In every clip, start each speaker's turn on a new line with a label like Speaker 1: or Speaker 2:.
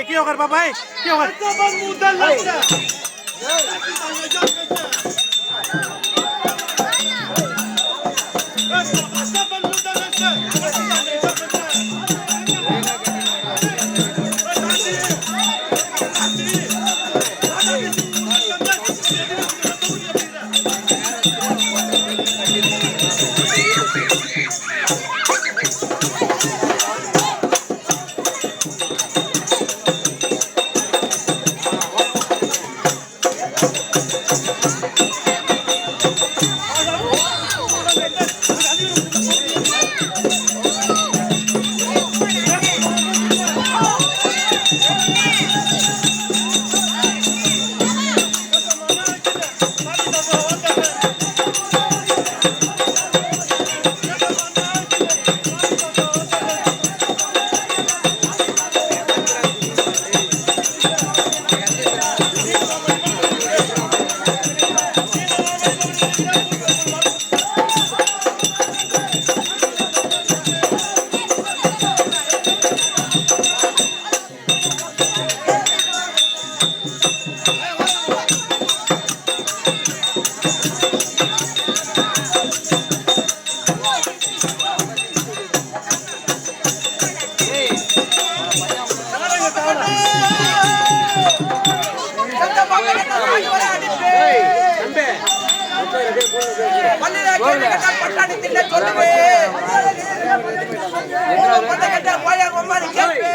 Speaker 1: ભાઈ કયો કર ભાઈ કયો કર கட்டணத்திட்ட
Speaker 2: சொல்லுவே உங்களை
Speaker 1: கட்ட போயா கொம்மாரி கேட்பே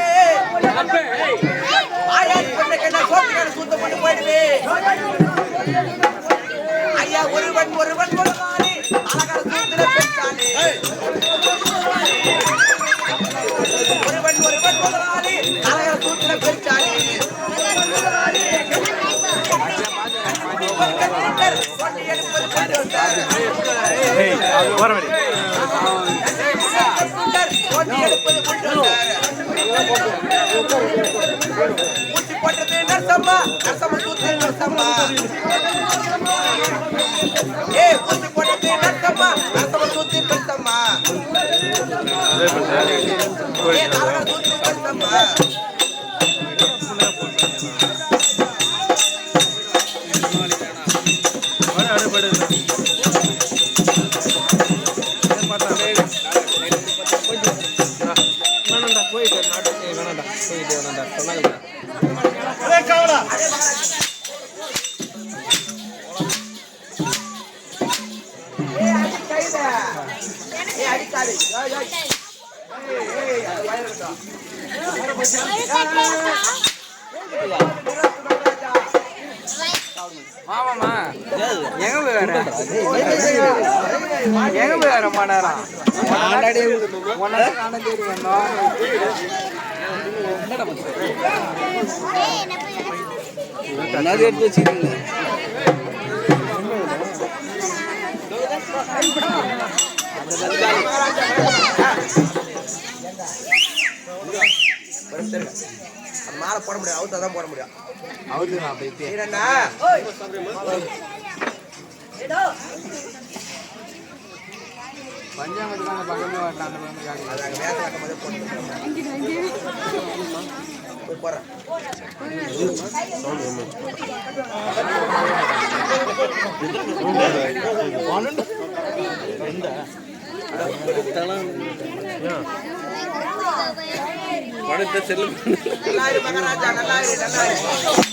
Speaker 1: ஊசி போட்டது நரசம்மா நரசம்மா சூத்திர நரசம்மா ஏ ஊசி போட்டது நரசம்மா நரசம்மா சூத்திர நரசம்மா ஏ அழகர் சூத்திர நரசம்மா ஏ அடி கைத ஏ அடிக்காது ஏய் ஏய் ஏய் ஏய் அது வயறட்டும்
Speaker 3: மாமாமா எங்க என்னது எடுத்து வச்சுக்கீங்க
Speaker 1: மேல போட முடியாது அவுத்தா தான் போட முடியும்
Speaker 3: அவுத்து நான் போய் அந்த பக்கமே வரலாம்
Speaker 1: போய் போறேன்
Speaker 3: படத்தை செல்லு
Speaker 1: நல்லா இரு மகாராஜா நல்லா இரு நல்லா இரு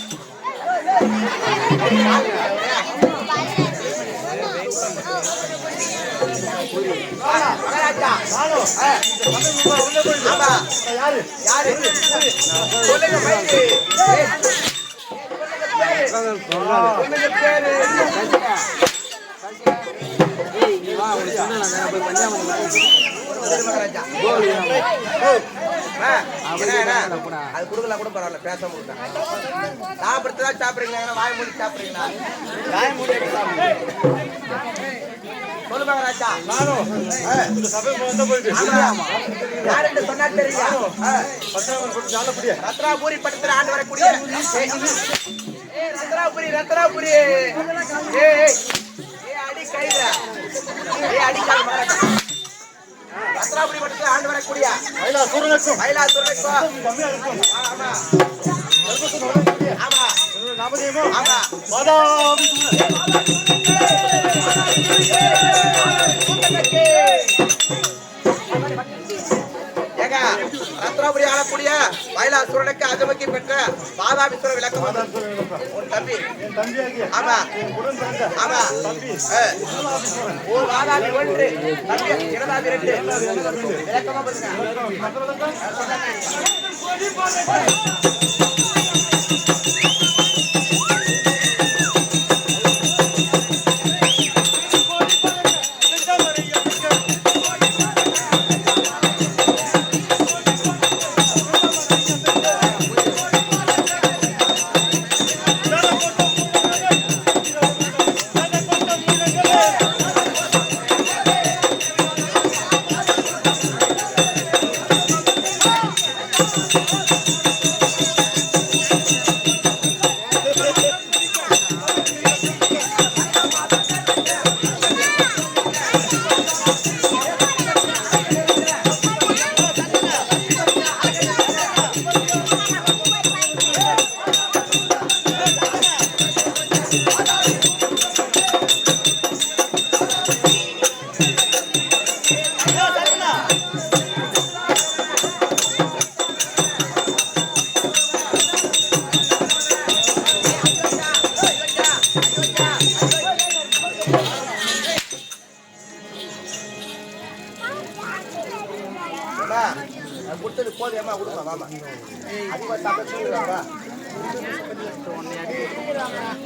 Speaker 1: அது கொடுக்கல கூட பரவாயில்ல பேச முடியும் சாப்பிடுறதா சாப்பிடுறீங்களா ஏன்னா வாய் மூடி சாப்பிடுறீங்களா வாய் மூடி சாப்பிடுங்க. சொல்லு மகாராஜா. நானும் யாருன்னு சொன்னா தெரியுமா ஆ. ரத்னாபுரி பட்டத்துல ஆண்டு வரக்கூடிய ஏய், ரத்னாபுரி ஏய், அடி கையில. ஏய் அடி கால் மகாராஜா. ரத்னாபுரி மட்டத்தில் ஆண்டு வரக்கூடிய
Speaker 2: மயிலாசூரனுக்கும்
Speaker 1: மயிலாசூரனுக்கும்
Speaker 2: கம்மியா இருக்கும்.
Speaker 1: ஆமா. ஆமா.
Speaker 2: என்னுடைய
Speaker 1: ஆமா
Speaker 2: பாதாபி
Speaker 1: ஏங்க ரத்னாபுரி ஆளக்கூடிய அகமக்கி பெற்ற பாதாபீஸ்வர விளக்கம். ஒரு தம்பி.
Speaker 2: என் தம்பியாகிய
Speaker 1: ஆமா.
Speaker 2: உடன்
Speaker 1: ஆமா.
Speaker 2: தம்பி
Speaker 1: ஒரு ஒன்று. தம்பி இரண்டாபி விளக்கமா பாருங்க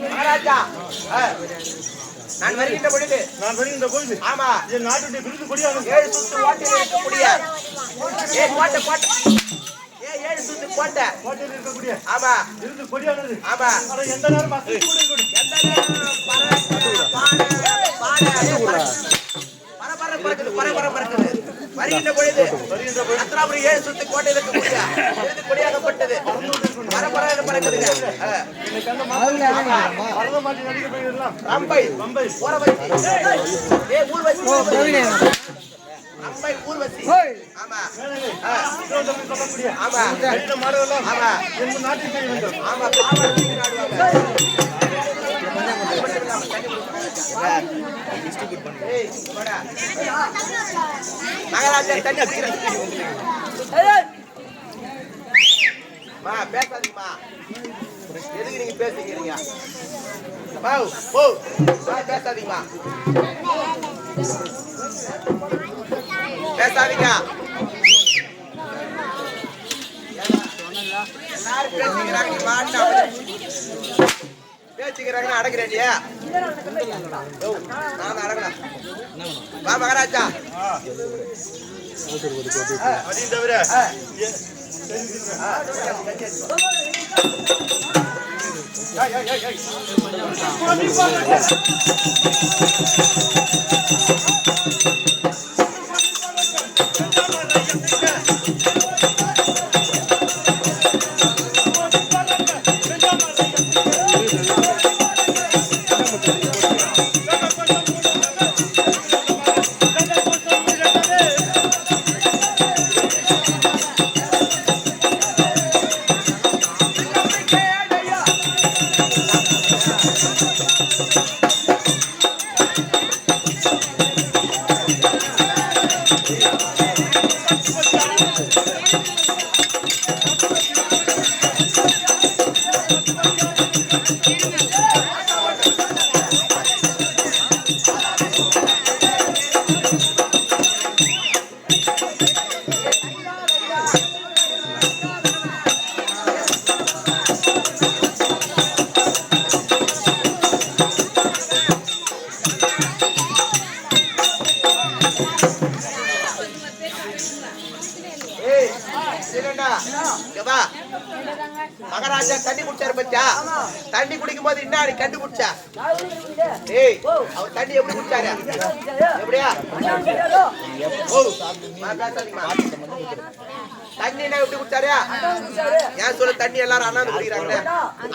Speaker 1: மகாராஜா நான் வருகின்ற பொழுது
Speaker 2: நான் வருகின்ற பொழுது
Speaker 1: ஆமா
Speaker 2: என் நாட்டுடைய விருது கொடியானது
Speaker 1: ஏழு சுத்து ஓட்டையில் இருக்கக்கூடிய ஏழு சுத்து கோட்டை
Speaker 2: கோட்டையில் இருக்கக்கூடிய
Speaker 1: ஆமா
Speaker 2: விருது கொடியானது
Speaker 1: ஆமா
Speaker 2: எந்த நேரம்
Speaker 1: எந்த நேரம் பரபர பறக்குது, பரபர பறக்குது. வருகின்ற பொழுது ரத்னாபுரி ஏழு சுத்து கோட்டையில் இருக்கக்கூடிய கொடியாகப்பட்டது
Speaker 2: நடிக்க போயிருக்கலாம்
Speaker 1: ரம்பை ஊர்வசி ரம்பை ஊர்வசி ஆமா ஆமா ஆமா
Speaker 2: வேண்டும்
Speaker 1: ஆமா பேசாதீங்கம்மா எதுக்கு நீங்க பேசிக்கிறீங்க. போ பேசாதீங்கம்மா பேசாதீங்க பேசிக்கிறாங்க அடக்கிறேன் வா மகாராஜா
Speaker 2: அதையும் தவிர
Speaker 1: ஆ.
Speaker 2: என்
Speaker 1: よろしくお願いします。மகாராஜா தண்ணி குடிச்சாரு பச்சா தண்ணி குடிக்கும் போது என்ன நீ கண்டுபிடிச்சா ஏய் அவர் தண்ணி எப்படி குடிச்சாரு? எப்படியா. தண்ணி என்ன எப்படி குடிச்சாரு? ஏன் சொல்ல தண்ணி எல்லாரும் அண்ணாந்து குடிக்கிறாங்களே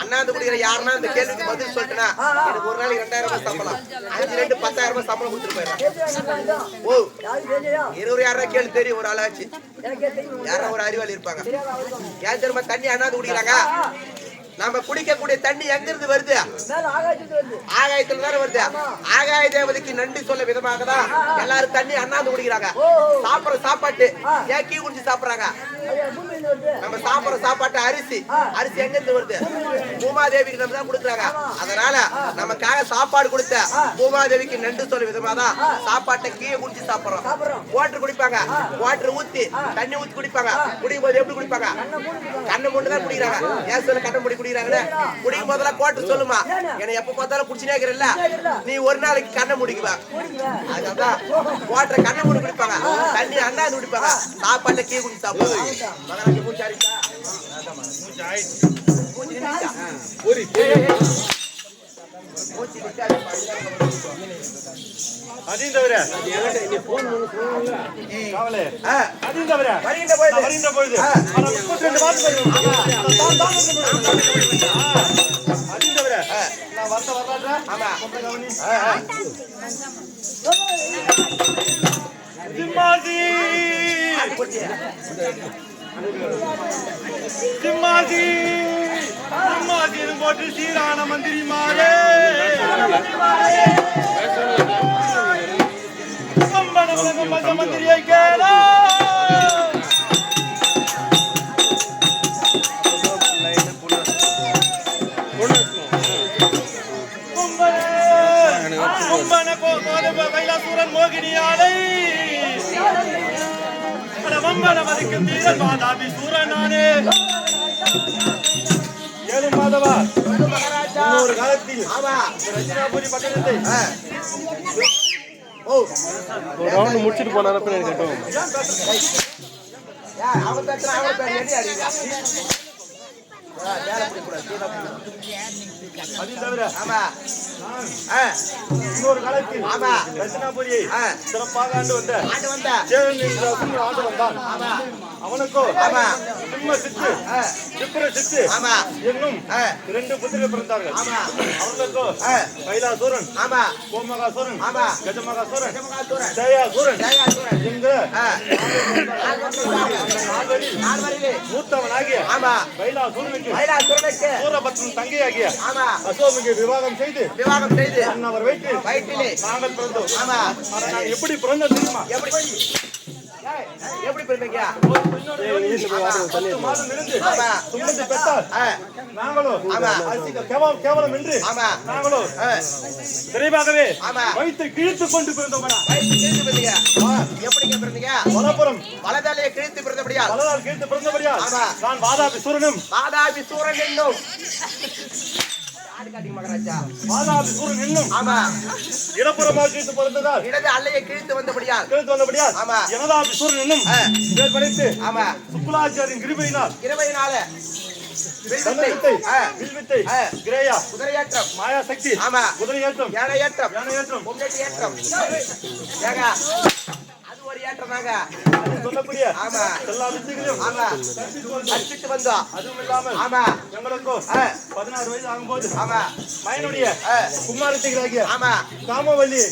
Speaker 1: அண்ணாந்து குடிக்கிற யாருன்னா அந்த கேள்விக்கு பதில் சொல்லிட்டுனா? எனக்கு ஒரு நாளைக்கு ரெண்டாயிரம் ரூபாய் சம்பளம். அஞ்சு ரெண்டு பத்தாயிரம் ரூபாய் சம்பளம் கொடுத்துட்டு போயிடலாம் ஓ இருபது யாரா கேள்வி தெரியும் ஒரு ஆளாச்சு? யாரா ஒரு அறிவாளி இருப்பாங்க. ஏன் தெரியுமா தண்ணி அண்ணாந்து குடிக்கிறாங்க? நம்ம குடிக்கக்கூடிய தண்ணி எங்க இருந்து வருது. ஆகாயத்துல தானே வருது. ஆகாய தேவதைக்கு நன்றி சொல்ல விதமாக தான் எல்லாரும் தண்ணி அண்ணாந்து குடிக்கிறாங்க. சாப்பிடுற சாப்பாட்டு ஏன் கீ குடிச்சு சாப்பிடுறாங்க? நம்ம சாப்பிடுற சாப்பாட்டு அரிசி. அரிசி எங்க இருந்து வருது பூமாதேவிக்கு நம்ம தான் கொடுக்குறாங்க. அதனால நமக்காக சாப்பாடு கொடுத்த பூமாதேவிக்கு நன்றி சொல்ல விதமா தான் சாப்பாட்டை கீழே குடிச்சு சாப்பிடுறோம். வாட்டர் குடிப்பாங்க. வாட்டர் ஊத்தி தண்ணி ஊத்தி குடிப்பாங்க. குடிக்கும் போது எப்படி குடிப்பாங்க? கண்ணை மூண்டு தான் குடிக்கிறாங்க. ஏன் சொல்ல கண்ணை மூடி குடிக்கிறாங்கன்னு குடிக்கும் போதெல்லாம் கோட்டு சொல்லுமா? என்னை எப்ப பார்த்தாலும் குடிச்சுனே இருக்கிறல்ல? நீ ஒரு நாளைக்கு கண்ணை முடிக்குவா? அதுதான் வாட்டர் கண்ணை மூடி குடிப்பாங்க. தண்ணி அண்ணாந்து குடிப்பாங்க. சாப்பாட்டை கீழே குடிச்சு சாப்பிடுவாங்க மகராஜி? மூச்சு நின்னுச்சா?
Speaker 2: அதையும் தவிர அதையும் தவிர
Speaker 1: வருகின்ற.
Speaker 2: நான் வருகின்ற. ஆனா முப்பத்தி ரெண்டு. அதையும் தவிர நான் வந்த வரலாற்றா
Speaker 1: ஆமா.
Speaker 2: கவனி. சிம்மாசி
Speaker 1: போச்சு.
Speaker 2: சிம்மாசி போட்டு சீரான மந்திரி மாறே மந்திரியை கேளா கும்பன கைலாசூரன் மோகினியாலை வம்பன மதிக்கும் வீரன் மாதாபி சூரனானே ஏழு மாதவா
Speaker 1: சொல்லு மகாராஜா.
Speaker 2: இன்னொரு காலத்தில்
Speaker 1: ஆமா.
Speaker 2: ரஜினாபுரி பட்டணத்தை
Speaker 1: ஆ. ஓ
Speaker 2: ரவுண்ட் முடிச்சிட்டு போனா எனக்கு கட்டும்
Speaker 1: யா, அவன் பேசுறான், அவன் பேசுறான். எடி அடிக்கிறா.
Speaker 2: அது தவிர
Speaker 1: ஆமா.
Speaker 2: இன்னொரு காலத்தில்
Speaker 1: ஆமா.
Speaker 2: ரஜினாபுரியை
Speaker 1: ஆ.
Speaker 2: சிறப்பாக ஆண்டு வந்த
Speaker 1: ஆண்டு வந்த.
Speaker 2: சேவன் என்ற ஆண்டு வந்தான்
Speaker 1: ஆமா.
Speaker 2: அவனுக்கோ
Speaker 1: ஆமா.
Speaker 2: சிம்ம சித்து
Speaker 1: ஆ,
Speaker 2: சித்திர சித்து
Speaker 1: ஆமா.
Speaker 2: என்னும்
Speaker 1: ஆ,
Speaker 2: இரண்டு புத்திரர்கள் பிறந்தார்கள்
Speaker 1: ஆமா.
Speaker 2: அவர்களுக்கோ
Speaker 1: ஆ,
Speaker 2: கைலாசூரன்
Speaker 1: ஆமா.
Speaker 2: கோமகாசூரன்
Speaker 1: ஆமா.
Speaker 2: கஜமகாசூரன்
Speaker 1: கஜமகாசூரன்.
Speaker 2: ஜெயாசூரன்
Speaker 1: ஜெயாசூரன்.
Speaker 2: என்கிற
Speaker 1: ஆ. நாலு வந்தாங்க.
Speaker 2: நால்வரில்
Speaker 1: நால்வரிலே.
Speaker 2: மூத்தவனாகிய
Speaker 1: ஆமா.
Speaker 2: கைலாசூரனுக்கு
Speaker 1: கைலாசூரனுக்கு.
Speaker 2: சூரபத்மன் தங்கையாகிய
Speaker 1: ஆமா.
Speaker 2: அசோமுக்கு விவாகம் செய்து
Speaker 1: விவாகம் செய்து
Speaker 2: அவர் வைத்து
Speaker 1: வயிற்றிலே.
Speaker 2: நாங்கள் பிறந்தோம்
Speaker 1: ஆமா.
Speaker 2: எப்படி பிறந்தோம் தெரியுமா
Speaker 1: எப்படி எப்படி பிறந்தீங்க?
Speaker 2: நாங்களும் கேவலம் கேவலம் என்று. நாங்களும்
Speaker 1: ஆமா.
Speaker 2: வயிற்று கிழித்து கொண்டு பிறந்தோம்
Speaker 1: வயிற்று. எப்படிங்க பிறந்தீங்க?
Speaker 2: வலப்புறம்
Speaker 1: வலதாலையை கிழித்து பிறந்தபடியால்
Speaker 2: பலரால் கிழித்து பிறந்தபடியால்
Speaker 1: ஆமா.
Speaker 2: நான் வாதாபி சூரனும்
Speaker 1: வாதாபி சூரன் என்னும்
Speaker 2: இடப்புறமாக கிழித்து பிறந்ததால்
Speaker 1: இடது அல்லையை கிழித்து வந்தபடியால்.
Speaker 2: கிழித்து வந்தபடியால்
Speaker 1: ஆமா.
Speaker 2: எனதாபி சூரன் என்னும். பேர் படைத்து
Speaker 1: ஆமா.
Speaker 2: சுக்குலாச்சாரியின் கிருபையினால். கிரேயா
Speaker 1: குதிரையேற்றம்
Speaker 2: மாயா சக்தி
Speaker 1: ஆமா.
Speaker 2: குதிரை ஏற்றம்
Speaker 1: யானை ஏற்றம்
Speaker 2: யானை ஏற்றம்
Speaker 1: பொங்கட்டி ஏற்றம் ஒரு ஏற்றம் தாங்க
Speaker 2: அது சொல்லக்கூடிய
Speaker 1: ஆமா.
Speaker 2: எல்லா வித்தைகளையும்
Speaker 1: ஆமா.
Speaker 2: கற்பித்து
Speaker 1: வந்தோம்
Speaker 2: அதுவும் இல்லாமல்
Speaker 1: ஆமா.
Speaker 2: எங்களுக்கோ
Speaker 1: ஆ,
Speaker 2: பதினாறு வயது ஆகும்போது
Speaker 1: ஆமா.
Speaker 2: மயனுடைய குமாரத்திகளாகிய
Speaker 1: ஆமா.
Speaker 2: காமவல்லி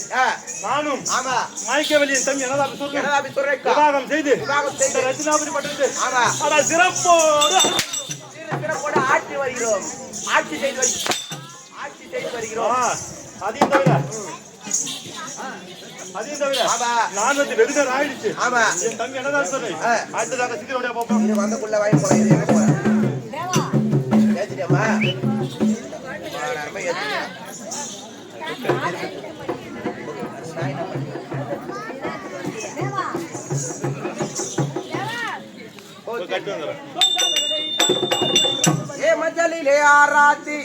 Speaker 2: நானும்
Speaker 1: ஆமா.
Speaker 2: மாய்க்கவல்லியின் தம்பி எனதாபி சூரன்
Speaker 1: எனதாபி சூரனுக்கு
Speaker 2: விவாகம் செய்து
Speaker 1: விவாகம் செய்து
Speaker 2: இந்த ரத்தினாபுரி பட்டணத்தை
Speaker 1: ஆமா.
Speaker 2: ஆனால் சிறப்போடு
Speaker 1: சிறு சிறப்போடு ஆட்சி வருகிறோம். ஆட்சி செய்து வருகிறோம் ஆட்சி செய்து வருகிறோம்.
Speaker 2: அதையும் தவிர அதையும் தவிர
Speaker 1: ஆமா.
Speaker 2: நான் வந்து வெகு நேரம் ஆயிடுச்சு.
Speaker 1: ஆமா.
Speaker 2: என் தம்பி என்னதான்
Speaker 1: ஆ.
Speaker 2: அடுத்ததாக சித்திரோடைய பார்ப்போம்
Speaker 1: இது வந்தக்குள்ள வாங்கி போலாம். இது எங்க போறேன் ஏ மஞ்சளிலே ஆராத்தி.